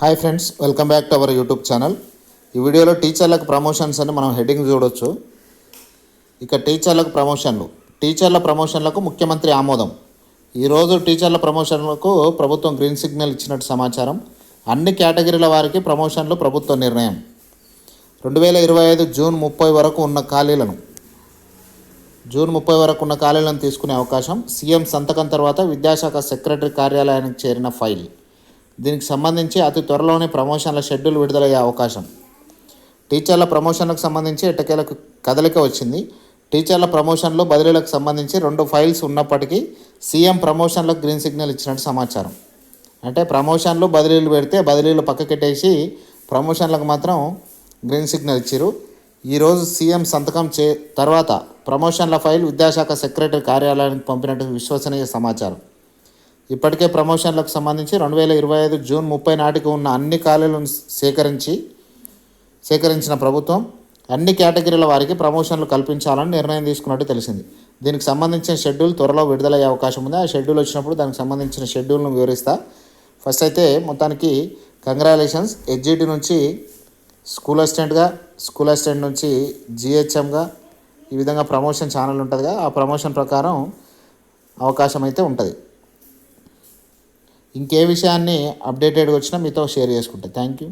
Hi friends welcome back to our YouTube channel ఈ వీడియోలో టీచర్లకు ప్రమోషన్స్ అని మనం హెడ్డింగ్ చూడొచ్చు. ఇక టీచర్లకు ప్రమోషన్లు టీచర్ల ప్రమోషన్లకు ముఖ్యమంత్రి ఆమోదం. ఈరోజు టీచర్ల ప్రమోషన్లకు ప్రభుత్వం గ్రీన్ సిగ్నల్ ఇచ్చినట్టు సమాచారం. అన్ని కేటగిరీల వారికి ప్రమోషన్లు ప్రభుత్వ నిర్ణయం. రెండు వేల ఇరవై ఐదు జూన్ ముప్పై వరకు ఉన్న ఖాళీలను. జూన్ ముప్పై వరకు ఉన్న ఖాళీలను తీసుకునే అవకాశం. సీఎం సంతకం తర్వాత విద్యాశాఖ సెక్రటరీ కార్యాలయానికి చేరిన ఫైల్. దీనికి సంబంధించి అతి త్వరలోనే ప్రమోషన్ల షెడ్యూల్ విడుదలయ్యే అవకాశం. టీచర్ల ప్రమోషన్లకు సంబంధించి ఎట్టకేలకు కదలిక వచ్చింది. టీచర్ల ప్రమోషన్లు బదిలీలకు సంబంధించి రెండు ఫైల్స్ ఉన్నప్పటికీ సీఎం ప్రమోషన్లకు గ్రీన్ సిగ్నల్ ఇచ్చినట్టు సమాచారం. అంటే ప్రమోషన్లు బదిలీలు పెడితే బదిలీలు పక్కకెట్టేసి ప్రమోషన్లకు మాత్రం గ్రీన్ సిగ్నల్ ఇచ్చారు ఈరోజు సీఎం సంతకం చే తర్వాత ప్రమోషన్ల ఫైల్ విద్యాశాఖ సెక్రటరీ కార్యాలయానికి పంపినట్టు విశ్వసనీయ సమాచారం. ఇప్పటికే ప్రమోషన్లకు సంబంధించి రెండు వేల ఇరవై ఐదు జూన్ ముప్పై నాటికి ఉన్న అన్ని ఖాళీలను సేకరించి సేకరించిన ప్రభుత్వం అన్ని కేటగిరీల వారికి ప్రమోషన్లు కల్పించాలని నిర్ణయం తీసుకున్నట్టు తెలిసింది. దీనికి సంబంధించిన షెడ్యూల్ త్వరలో విడుదలయ్యే అవకాశం ఉంది. ఆ షెడ్యూల్ వచ్చినప్పుడు దానికి సంబంధించిన షెడ్యూల్ను వివరిస్తా. ఫస్ట్ అయితే మొత్తానికి కంగ్రాలేషన్స్ హెచ్జిటి నుంచి స్కూల్ అసిస్టెంట్గా స్కూల్ అసిస్టెంట్ నుంచి జిహెచ్ఎంగా ఈ విధంగా ప్రమోషన్ ఛానల్ ఉంటుందిగా. ఆ ప్రమోషన్ ప్రకారం అవకాశం అయితే ఉంటుంది. ఇంకే విషయాన్ని అప్డేటెడ్గా వచ్చినా మీతో షేర్ చేసుకుంటా. Thank you.